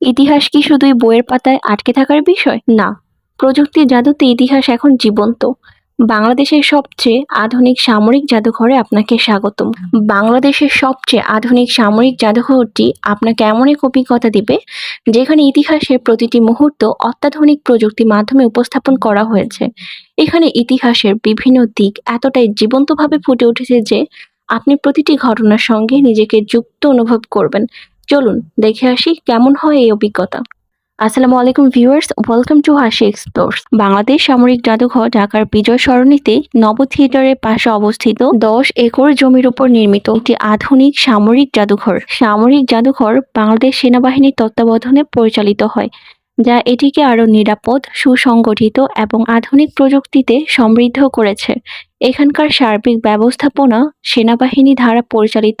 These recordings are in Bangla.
ইতিহাস কি শুধুই বইয়ের পাতায় আটকে থাকার বিষয়? না। প্রযুক্তির জাদুতে ইতিহাস এখন জীবন্ত। বাংলাদেশের সবচেয়ে আধুনিক সামরিক জাদুঘরে আপনাকে স্বাগতম। বাংলাদেশের সবচেয়ে আধুনিক সামরিক জাদুঘরটি আপনাকে এমন এক অভিজ্ঞতা দিবে, যেখানে ইতিহাসের প্রতিটি মুহূর্ত অত্যাধুনিক প্রযুক্তির মাধ্যমে উপস্থাপন করা হয়েছে। এখানে ইতিহাসের বিভিন্ন দিক এতটাই জীবন্তভাবে ফুটে উঠেছে যে আপনি প্রতিটি ঘটনার সঙ্গে নিজেকে যুক্ত অনুভব করবেন। চলুন দেখে আসি কেমন হয় এই অভিজ্ঞতা। আসসালামু আলাইকুম viewers, welcome to Hasi explores. Bangladesh সামরিক জাদুঘর ঢাকার বিজয় সরণিতে নব থিয়েটারের পাশে অবস্থিত দশ একর জমির উপর নির্মিত একটি আধুনিক সামরিক জাদুঘর। সামরিক জাদুঘর বাংলাদেশ সেনাবাহিনীর তত্ত্বাবধানে পরিচালিত হয়, যা এটিকে আরও নিরাপদ, সুসংগঠিত এবং আধুনিক প্রযুক্তিতে সমৃদ্ধ করেছে। এখানকার সার্বিক ব্যবস্থাপনা সেনাবাহিনী দ্বারা পরিচালিত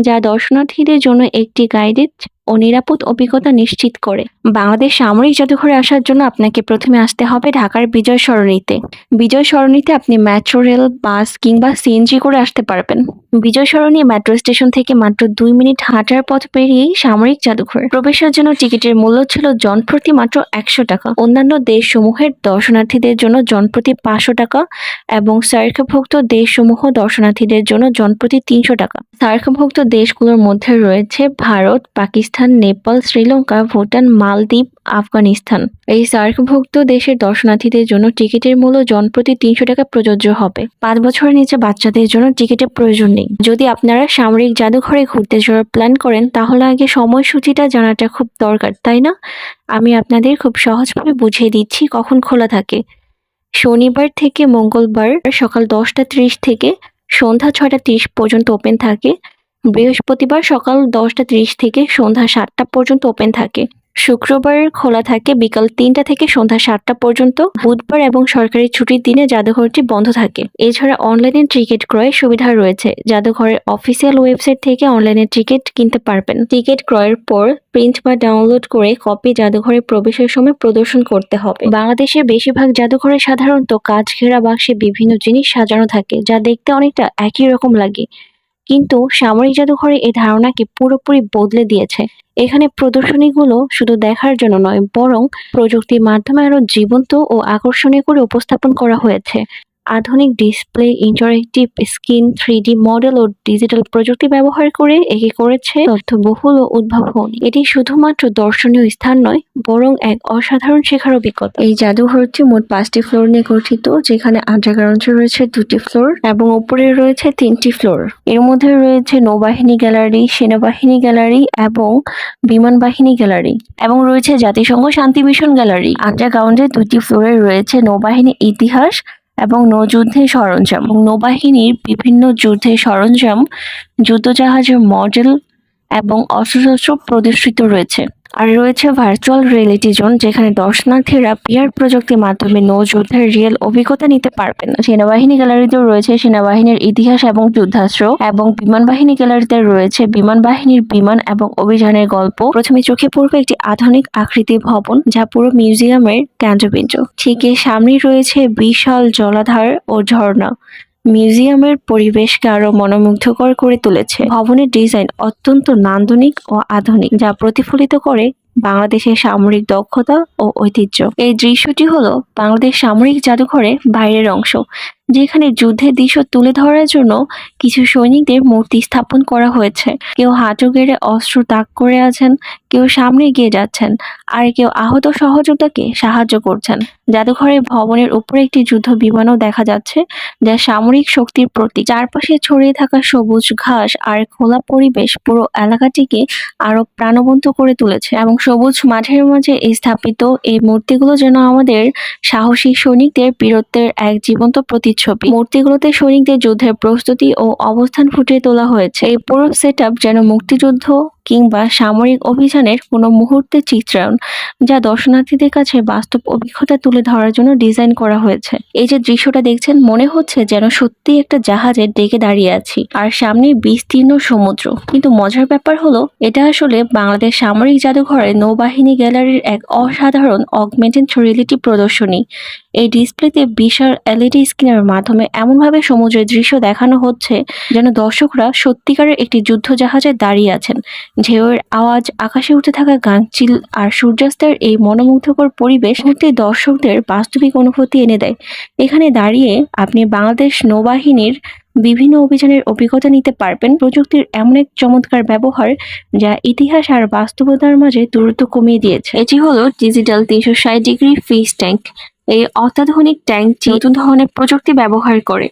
যা দর্শনার্থীদের জন্য একটি গাইডেড ও নিরাপদ অভিজ্ঞতা নিশ্চিত করে। বাংলাদেশ সামরিক জাদুঘরে আসার জন্য আপনাকে প্রথমে আসতে হবে ঢাকার বিজয় সরণিতে। বিজয় সরণিতে আপনি মেট্রো, রেল, বাস কিংবা সিএনজি করে আসতে পারবেন। বিজয় সরণি মেট্রো স্টেশন থেকে মাত্র দুই মিনিট হাঁটার পথ পেরিয়েই সামরিক জাদুঘর। প্রবেশের জন্য টিকিটের মূল্য ছিল জনপ্রতি মাত্র একশো টাকা। অন্যান্য দেশসমূহের দর্শনার্থীদের জন্য জনপ্রতি পাঁচশো টাকা এবং সার্কভুক্ত দেশসমূহ দর্শনার্থীদের জন্য জনপ্রতি তিনশো টাকা। সার্কভুক্ত দেশগুলোর মধ্যে রয়েছে ভারত, পাকিস্তান নেপাল, শ্রীলঙ্কা, ভুটান, মালদ্বীপ, আফগানিস্তান। এই সার্কভুক্ত দেশের দর্শনার্থীদের জন্য টিকিটের মূল্য জনপ্রতি তিনশো টাকা প্রযোজ্য হবে। পাঁচ বছরের নিচে বাচ্চাদের জন্য টিকিটের প্রয়োজন নেই। যদি আপনারা সামরিক জাদুঘরে ঘুরতে যাওয়ার প্ল্যান করেন, তাহলে আগে সময়সূচিটা জানাটা খুব দরকার, তাই না? আমি আপনাদের খুব সহজভাবে বুঝিয়ে দিচ্ছি কখন খোলা থাকে। শনিবার থেকে মঙ্গলবার সকাল দশটা ত্রিশ থেকে সন্ধ্যা ছটা ত্রিশ পর্যন্ত ওপেন থাকে। বৃহস্পতিবার সকাল দশটা ত্রিশ থেকে সন্ধ্যা সাতটা পর্যন্ত ওপেন থাকে। শুক্রবার খোলা থাকে বিকাল তিনটা থেকে সন্ধ্যা সাতটা পর্যন্ত। বুধবার এবং সরকারি ছুটির দিনে জাদুঘরটি বন্ধ থাকে। এছাড়া অনলাইনে টিকিট ক্রয়ের সুবিধা রয়েছে। জাদুঘরের অফিসিয়াল ওয়েবসাইট থেকে অনলাইনে টিকিট কিনতে পারবেন। টিকিট ক্রয়ের পর প্রিন্ট বা ডাউনলোড করে কপি জাদুঘরে প্রবেশের সময় প্রদর্শন করতে হবে। বাংলাদেশের বেশিরভাগ জাদুঘরে সাধারণত কাঁচ ঘেরা বাক্সে বিভিন্ন জিনিস সাজানো থাকে, যা দেখতে অনেকটা একই রকম লাগে। কিন্তু সামরিক জাদুঘরে এই ধারণাকে পুরোপুরি বদলে দিয়েছে। এখানে প্রদর্শনীগুলো শুধু দেখার জন্য নয়, বরং প্রযুক্তির মাধ্যমে আরও জীবন্ত ও আকর্ষণীয় করে উপস্থাপন করা হয়েছে। আধুনিক display interactive screen three model ও ডিজিটাল প্রযুক্তি ব্যবহার করে একে করেছে তথ্যবহুল ও উদ্ভাবনী। এটি শুধুমাত্র দর্শনীয় স্থান নয়, বরং এক অসাধারণ শেখার অভিজ্ঞতা। এই জাদুঘরটি মোট পাঁচটি ফ্লোর নিয়ে গঠিত, যেখানে আন্ডারগ্রাউন্ডে রয়েছে দুটি ফ্লোর এবং উপরে রয়েছে তিনটি ফ্লোর এর মধ্যে রয়েছে নৌবাহিনী গ্যালারি, সেনাবাহিনী গ্যালারি এবং বিমান বাহিনী গ্যালারি এবং রয়েছে জাতিসংঘ শান্তি মিশন গ্যালারি। আন্ডারগ্রাউন্ডে দুটি ফ্লোরে রয়েছে নৌবাহিনী ইতিহাস এবং নৌযুদ্ধের সরঞ্জাম এবং নৌবাহিনীর বিভিন্ন যুদ্ধের সরঞ্জাম যুদ্ধজাহাজের মডেল এবং অস্ত্রশস্ত্র প্রদর্শিত রয়েছে। আর রয়েছে ভার্চুয়াল রিয়েলিটি জোন যেখানে দর্শনার্থীরা পিয়ার প্রযুক্তির মাধ্যমে নৌযুদ্ধের রিয়েল অভিজ্ঞতা নিতে পারবেন। সেনাবাহিনী গ্যালারিতেও রয়েছে সেনাবাহিনীর ইতিহাস এবং যুদ্ধাস্ত্র এবং বিমান বাহিনী গ্যালারিতে রয়েছে বিমান বাহিনীর বিমান এবং অভিযানের গল্প। প্রথমে চোখে পড়বে একটি আধুনিক আকৃতি ভবন যা পুরো মিউজিয়ামের কেন্দ্রবিন্দু। ঠিক এর সামনেই রয়েছে বিশাল জলাধার ও ঝর্ণা। মিউজিয়ামের পরিবেশকে আরও মনোমুগ্ধকর করে তুলেছে। ভবনের ডিজাইন অত্যন্ত নান্দনিক ও আধুনিক, যা প্রতিফলিত করে বাংলাদেশের সামরিক দক্ষতা ও ঐতিহ্য। এই দৃশ্যটি হলো বাংলাদেশ সামরিক জাদুঘরের বাইরের অংশ। যেখানে যুদ্ধের দৃশ্য তুলে ধরার জন্য কিছু সৈনিকদের মূর্তি স্থাপন করা হয়েছে। কেউ হাঁটু গেড়ে অস্ত্র তাক করে আছেন, কেউ সামনে এগিয়ে যাচ্ছেন, আর কেউ আহত সহযোদ্ধাকে সাহায্য করছেন। জাদুঘরের ভবনের উপরে একটি যুদ্ধ বিমানও দেখা যাচ্ছে, যা সামরিক শক্তির প্রতীক। চারপাশে ছড়িয়ে থাকা সবুজ ঘাস আর খোলা পরিবেশ পুরো এলাকাটিকে আরও প্রাণবন্ত করে তুলেছে এবং সবুজ মাঠের মাঝে স্থাপিত এই মূর্তিগুলো যেন আমাদের সাহসী সৈনিকদের বীরত্বের এক জীবন্ত প্রতিচ্ছবি মূর্তিগুলোতে সৈনিকদের যুদ্ধের প্রস্তুতি ও অবস্থান ফুটিয়ে তোলা হয়েছে। এই পুরো সেট যেন মুক্তিযুদ্ধ কিংবা সামরিক অভিযানের কোনো মুহূর্তের চিত্রায়ন, যা দর্শনার্থীদের কাছে বাস্তব অভিজ্ঞতা তুলে ধরার জন্য ডিজাইন করা হয়েছে। এই যে দৃশ্যটা দেখছেন, মনে হচ্ছে যেন সত্যি একটা জাহাজের ডেকে দাঁড়িয়ে আছি, আর সামনে বিস্তীর্ণ সমুদ্র। কিন্তু মজার ব্যাপার হলো, এটা আসলে বাংলাদেশ সামরিক জাদুঘরে নৌবাহিনী গ্যালারির এক অসাধারণ অগমেন্টেড রিয়েলিটি প্রদর্শনী। এই ডিসপ্লেতে বিশাল এলইডি স্ক্রিনের মাধ্যমে এমনভাবে সমুদ্রের দৃশ্য দেখানো হচ্ছে, যেন দর্শকরা সত্যিকারের একটি যুদ্ধ জাহাজে দাঁড়িয়ে আছেন। ঢেউয়ের আওয়াজ, আকাশে উঠে থাকা গাংচিল আর সূর্যাস্তের এই মনোমুগ্ধকর পরিবেশ মুহূর্তে দর্শকদের বাস্তবিক অনুভূতি এনে দেয়। এখানে দাঁড়িয়ে আপনি বাংলাদেশ নৌবাহিনীর বিভিন্ন অভিযানের অভিজ্ঞতা নিতে পারবেন। প্রযুক্তির এমন এক চমৎকার ব্যবহার যা ইতিহাস আর বাস্তবতার মাঝে দূরত্ব কমিয়ে দিয়েছে। এটি হলো ডিজিটাল তিনশো ষাট ডিগ্রি ফিস ট্যাঙ্ক। এই অত্যাধুনিক ট্যাঙ্কটি নতুন ধরনের প্রযুক্তি ব্যবহার করে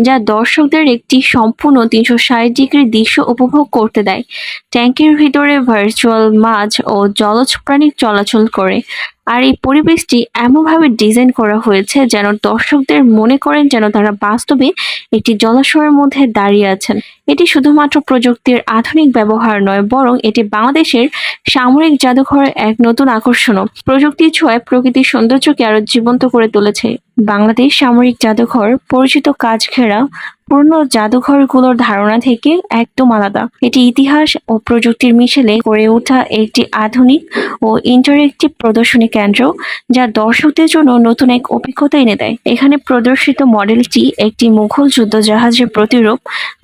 যা দর্শকদের একটি সম্পূর্ণ তিনশো ষাট ডিগ্রি দৃশ্য উপভোগ করতে দেয়। ট্যাঙ্কের ভিতরে ভার্চুয়াল মাছ ও জলজ প্রাণী চলাচল করে। আর এই পরিবেশটি এমনভাবে ডিজাইন করা হয়েছে যেন দর্শকদের মনে করেন যেন তারা বাস্তবে একটি জলাশয়ের মধ্যে দাঁড়িয়ে আছেন। এটি শুধুমাত্র প্রযুক্তির আধুনিক ব্যবহার নয়, বরং এটি বাংলাদেশের সামরিক জাদুঘরের এক নতুন আকর্ষণও। প্রযুক্তির ছোঁয়ায় প্রকৃতির সৌন্দর্যকে আরও জীবন্ত করে তুলেছে বাংলাদেশ সামরিক জাদুঘর পরিচিত কাজ ঘেরা পুরনো জাদুঘরগুলোর ধারণা থেকে একদম আলাদা। এটি ইতিহাস ও প্রযুক্তির মিশেলে গড়ে ওঠা একটি আধুনিক ও ইন্টারেক্টিভ প্রদর্শনী কেন্দ্র, যা দর্শকদের জন্য নতুন এক অভিজ্ঞতা এনে দেয়। এখানে প্রদর্শিত মডেলটি একটি মুঘল যুদ্ধ জাহাজের প্রতিরূপ,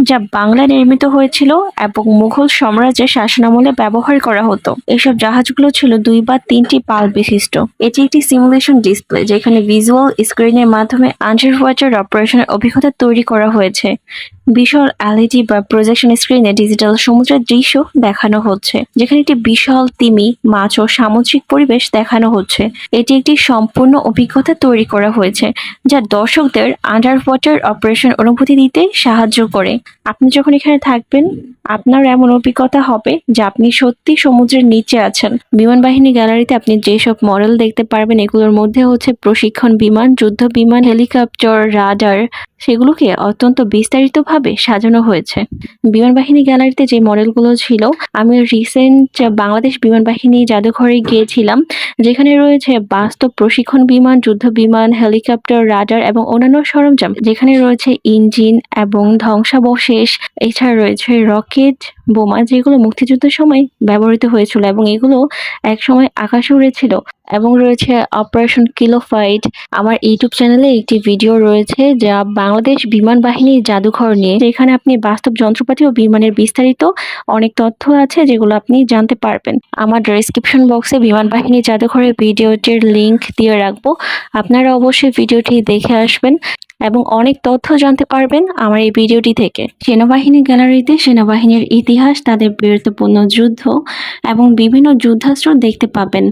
যা বাংলায় নির্মিত হয়েছিল এবং মুঘল সাম্রাজ্যের শাসনামলে ব্যবহার করা হতো। এসব জাহাজগুলো ছিল দুই বা তিনটি পাল বিশিষ্ট। এটি একটি সিমুলেশন ডিসপ্লে যেখানে ভিজুয়াল স্ক্রিনের মাধ্যমে আন্ডার ওয়াটার অপারেশনের অভিজ্ঞতা তৈরি করা হয়েছে। છે. বিশাল এলইডি বা প্রজেকশন স্ক্রিনে ডিজিটাল সমুদ্রের দৃশ্য দেখানো হচ্ছে, যেখানে একটি বিশাল তিমি, মাছ ও সামুদ্রিক পরিবেশ দেখানো হচ্ছে। এটি একটি সম্পূর্ণ অভিজ্ঞতা তৈরি করা হয়েছে, যা দর্শকদের আন্ডার ওয়াটার অপারেশন অনুভূতি দিতে সাহায্য করে। আপনি যখন এখানে থাকবেন, আপনার এমন অভিজ্ঞতা হবে যে আপনি সত্যি সমুদ্রের নিচে আছেন। বিমান বাহিনী গ্যালারিতে আপনি যেসব মডেল দেখতে পারবেন, এগুলোর মধ্যে হচ্ছে প্রশিক্ষণ বিমান, যুদ্ধ বিমান হেলিকপ্টার রাডার সেগুলোকে অত্যন্ত বিস্তারিতভাবে সাজানো হয়েছে। বিমান বাহিনী গ্যালারিতে যে মডেলগুলো ছিল, আমি রিসেন্ট বাংলাদেশ বিমান বাহিনী জাদুঘরে গিয়েছিলাম, যেখানে রয়েছে বাস্তব প্রশিক্ষণ বিমান, যুদ্ধ বিমান, হেলিকপ্টার, রাডার এবং অন্যান্য সরঞ্জাম। যেখানে রয়েছে ইঞ্জিন এবং ধ্বংসাবশেষ, এছাড়া রয়েছে রকেট, বোমা যেগুলো মুক্তিযুদ্ধের সময় ব্যবহৃত হয়েছিল এবং এগুলো এক সময় আকাশে উড়েছিল। এবং রয়েছে অপারেশন কিলো ফাইট আমার ইউটিউব চ্যানেলে একটি ভিডিও রয়েছে যা বাংলাদেশ বিমান বাহিনীর জাদুঘর নিয়ে। যেখানে আপনি বাস্তব যন্ত্রপাতি ও বিমানের বিস্তারিত অনেক তথ্য আছে যেগুলো আপনি জানতে পারবেন। আমার ডেসক্রিপশন বক্সে বিমান বাহিনী জাদুঘরের ভিডিওটির লিংক দিয়ে রাখব। আপনারা অবশ্যই ভিডিওটি দেখে আসবেন এবং অনেক তথ্য জানতে পারবেন আমার এই ভিডিওটি থেকে। সেনাবাহিনী গ্যালারিতে সেনাবাহিনীর ইতিহাস, তাদের বীরত্বপূর্ণ যুদ্ধ এবং বিভিন্ন যুদ্ধাস্ত্র দেখতে পাবেন।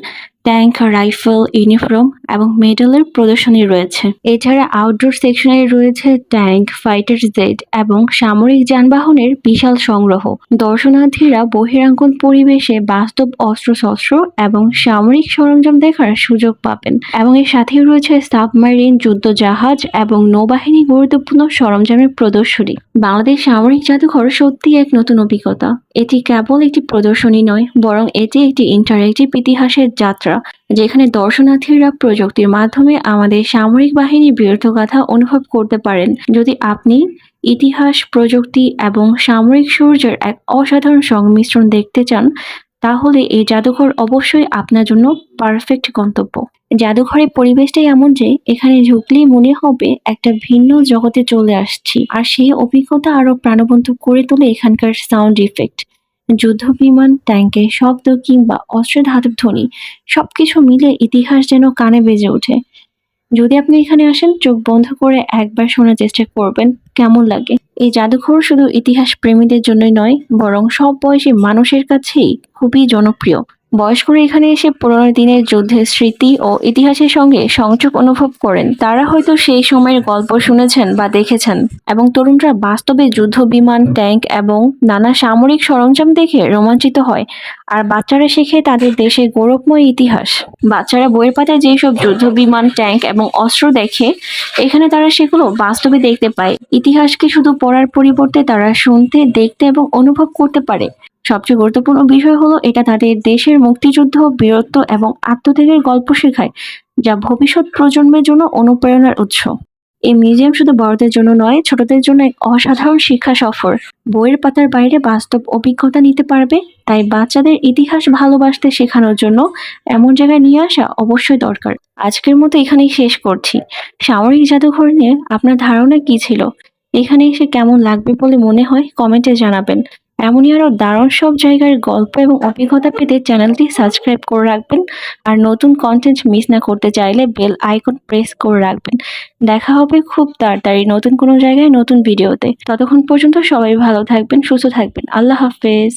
ট্যাঙ্ক, রাইফেল, ইউনিফর্ম এবং মেডেলের প্রদর্শনী রয়েছে। এছাড়া আউটডোর সেকশনে রয়েছে ট্যাঙ্ক, ফাইটার জেট এবং সামরিক যানবাহনের বিশাল সংগ্রহ। দর্শনার্থীরা বহিরাঙ্গন পরিবেশে বাস্তব অস্ত্রশস্ত্র এবং সামরিক সরঞ্জাম দেখার সুযোগ পাবেন। এবং এর সাথেই রয়েছে সাবমারিন যুদ্ধ জাহাজ এবং নৌবাহিনী গুরুত্বপূর্ণ সরঞ্জামের প্রদর্শনী। বাংলাদেশ সামরিক জাদুঘর সত্যি এক নতুন অভিজ্ঞতা। এটি কেবল একটি প্রদর্শনী নয়, বরং এটি একটি ইন্টারেক্টিভ ইতিহাসের যাত্রা। যেখানে দর্শনার্থীরা প্রযুক্তির মাধ্যমে আমাদের সামরিক বাহিনীর বীরত্বগাথা অনুভব করতে পারেন। যদি আপনি ইতিহাস, প্রযুক্তি এবং সামরিক সূর্যের এক অসাধারণ সংমিশ্রণ দেখতে চান, তাহলে এই জাদুঘর অবশ্যই আপনার জন্য পারফেক্ট গন্তব্য। জাদুঘরের পরিবেশটাই এমন যে, এখানে ঢুকলেই মনে হবে একটা ভিন্ন জগতে চলে আসছি। আর সেই অভিজ্ঞতা আরও প্রাণবন্ত করে তোলে এখানকার সাউন্ড ইফেক্ট। যুদ্ধ বিমান ট্যাঙ্কের শব্দ কিংবা অস্ত্রের ধাতব ধ্বনি, সবকিছু মিলে ইতিহাস যেন কানে বেজে ওঠে। যদি আপনি এখানে আসেন, চোখ বন্ধ করে একবার শোনার চেষ্টা করবেন, কেমন লাগে? এই জাদুঘর শুধু ইতিহাস প্রেমীদের জন্যই নয়, বরং সব বয়সী মানুষের কাছেই খুবই জনপ্রিয়। বয়স্করা এখানে এসে পুরোনো দিনের যুদ্ধের স্মৃতি ও ইতিহাসের সঙ্গে সংযোগ অনুভব করেন। তারা হয়তো সেই সময়ের গল্প শুনেছেন বা দেখেছেন এবং তরুণরা বাস্তবে যুদ্ধ, বিমান, ট্যাঙ্ক এবং নানা সামরিক সরঞ্জাম দেখে রোমাঞ্চিত হয়। আর বাচ্চারা শেখে তাদের দেশে গৌরবময় ইতিহাস। বাচ্চারা বইয়ের পাতায় যেসব যুদ্ধ, বিমান, ট্যাঙ্ক এবং অস্ত্র দেখে, এখানে তারা সেগুলো বাস্তবে দেখতে পায়। ইতিহাসকে শুধু পড়ার পরিবর্তে তারা শুনতে, দেখতে এবং অনুভব করতে পারে। সবচেয়ে গুরুত্বপূর্ণ বিষয় হলো এটা তাদের দেশের মুক্তিযুদ্ধ, বীরত্ব এবং আত্মত্যাগের গল্প শেখায়, যা ভবিষ্যৎ প্রজন্মের জন্য অনুপ্রেরণার উৎস। এই মিউজিয়াম শুধু বড়দের জন্য নয়, ছোটদের জন্য এক অসাধারণ শিক্ষা সফর। বইয়ের পাতার বাইরে বাস্তব অভিজ্ঞতা নিতে পারবে, তাই বাচ্চাদের ইতিহাস ভালোবাসতে শেখানোর জন্য এমন জায়গায় নিয়ে আসা অবশ্যই দরকার। আজকের মতো এখানেই শেষ করছি। সামরিক জাদুঘর নিয়ে আপনার ধারণা কি ছিল? এখানে এসে কেমন লাগবে বলে মনে হয় কমেন্টে জানাবেন। এমনই আরও দারুণ সব জায়গার গল্প এবং অভিজ্ঞতা পেতে চ্যানেলটি সাবস্ক্রাইব করে রাখবেন। আর নতুন কন্টেন্ট মিস না করতে চাইলে বেল আইকন প্রেস করে রাখবেন। দেখা হবে খুব তাড়াতাড়ি নতুন কোনো জায়গায় নতুন ভিডিওতে ততক্ষণ পর্যন্ত সবাই ভালো থাকবেন, সুস্থ থাকবেন। আল্লাহ হাফেজ।